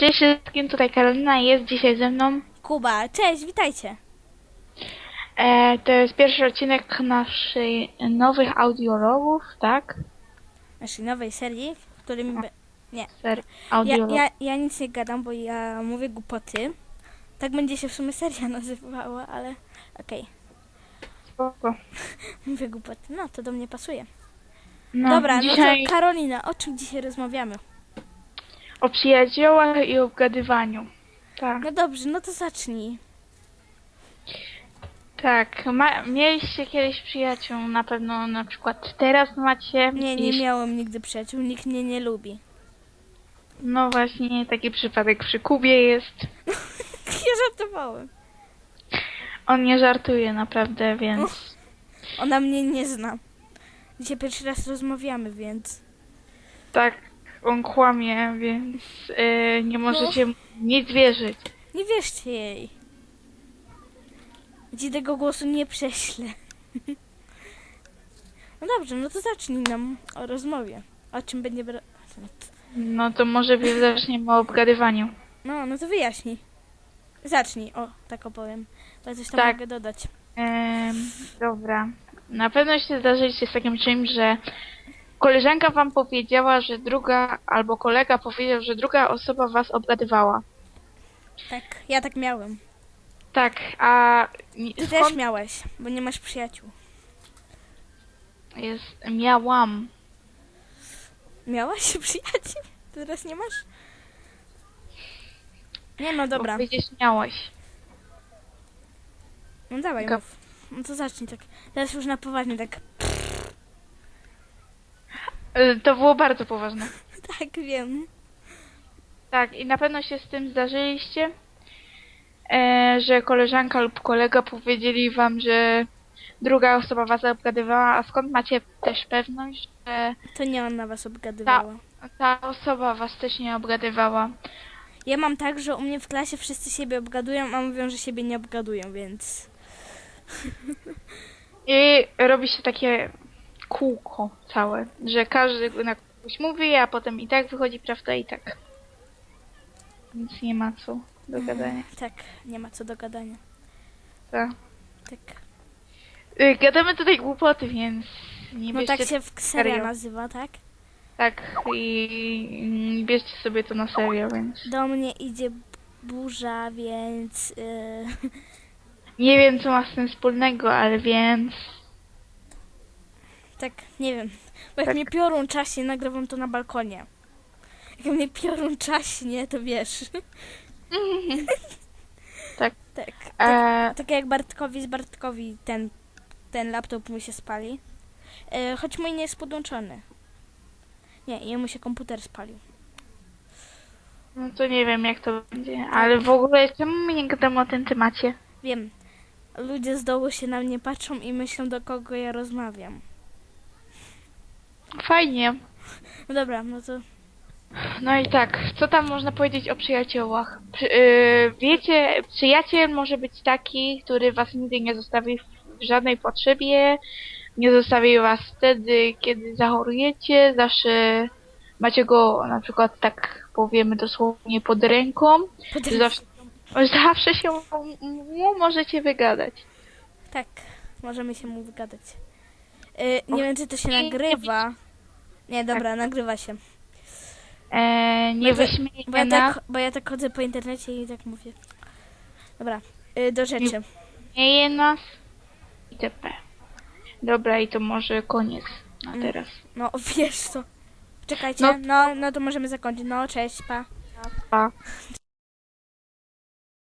Cześć wszystkim, tutaj Karolina jest dzisiaj ze mną. Kuba, cześć, witajcie. E, to jest pierwszy odcinek naszej nowych audiologów, tak? Naszej nowej serii, w którym... be- Nie, Ser ja, audiolog. ja, ja nic nie gadam, bo ja mówię głupoty. Tak będzie się w sumie seria nazywała, ale okej. Spoko. Mówię głupoty, no to do mnie pasuje. No, Dobra, dzisiaj no to Karolina, o czym dzisiaj rozmawiamy? O przyjaciołach i o obgadywaniu. Tak, No dobrze, no to zacznij. tak. Ma, mieliście kiedyś przyjaciół, na pewno na przykład teraz macie. Nie, nie Jeśli- miałem nigdy przyjaciół, nikt mnie nie lubi. No właśnie, taki przypadek przy Kubie jest. Ja żartowałem. On nie żartuje naprawdę, więc... Ona mnie nie zna. Dzisiaj pierwszy raz rozmawiamy, więc... Tak, on kłamie, więc e, nie możecie mu nic wierzyć. Nie wierzcie jej. Ci tego głosu nie prześlę. No dobrze, no to zacznij nam o rozmowie. O czym będzie... bra- No to może zaczniemy o obgadywaniu. No, no to wyjaśnij. Zacznij, o, tak opowiem. Bo ja coś tam Tak. mogę dodać. Em, dobra. Na pewno się zdarzyliście z takim czymś, że koleżanka wam powiedziała, że druga, albo kolega powiedział, że druga osoba was obgadywała. Tak, ja tak miałem. Tak, a Ty skąd też miałeś, bo nie masz przyjaciół. jest, miałam. Miałaś przyjaciół? Teraz nie masz? Nie, no dobra. Bo powiedzieć miałaś. No dawaj, Ga- mów. No to zacznij tak. Teraz już na poważnie, tak. E, To było bardzo poważne. Tak, wiem. Tak, i na pewno się z tym zdarzyliście, e, że koleżanka lub kolega powiedzieli wam, że druga osoba was obgadywała, a skąd macie też pewność, że To nie ona was obgadywała. ta osoba was też nie obgadywała? Ja mam tak, że u mnie w klasie wszyscy siebie obgadują, a mówią, że siebie nie obgadują, więc... I robi się takie kółko całe, że każdy na kogoś mówi, a potem i tak wychodzi prawda i tak. Nic nie ma co do gadania. Tak, nie ma co do gadania. Tak. Tak. Y, Gadamy tutaj głupoty, więc nie No bierzcie tak się w seria serio. nazywa, tak? Tak, i nie bierzcie sobie to na serio, więc Do mnie idzie burza, więc... Yy, nie wiem, co ma z tym wspólnego, ale więc... tak, nie wiem. Bo jak Tak. mnie piorun czaśnie, nagrywam to na balkonie. Jak mnie piorun czaśnie, to wiesz. Tak. Tak. E, Tak jak Bartkowi z Bartkowi ten, ten laptop mu się spali. E, choć mój nie jest podłączony. Nie, jemu się komputer spalił. no to nie wiem, jak to będzie, ale w ogóle czemu nie gadamy o tym temacie? Wiem. Ludzie z dołu się na mnie patrzą i myślą, do kogo ja rozmawiam. Fajnie. No dobra, no to No i tak, co tam można powiedzieć o przyjaciołach? Przy, yy, wiecie, przyjaciel może być taki, który was nigdy nie zostawi w żadnej potrzebie, nie zostawi was wtedy, kiedy zachorujecie, zawsze macie go na przykład tak powiemy dosłownie pod ręką, pod... że zawsze, zawsze się mu możecie wygadać. tak, możemy się mu wygadać. E, nie wiem, czy to się nagrywa. Nie, dobra, nagrywa się. E, nie Bo ja- wyśmiejcie Bo ja, tak, bo ja tak chodzę po internecie i tak mówię. Dobra, e, do rzeczy. śmieje nas itp. Dobra, i to może koniec na Mm. teraz. No, wiesz co. Czekajcie, No. no, no to możemy zakończyć. No, cześć, pa. Pa.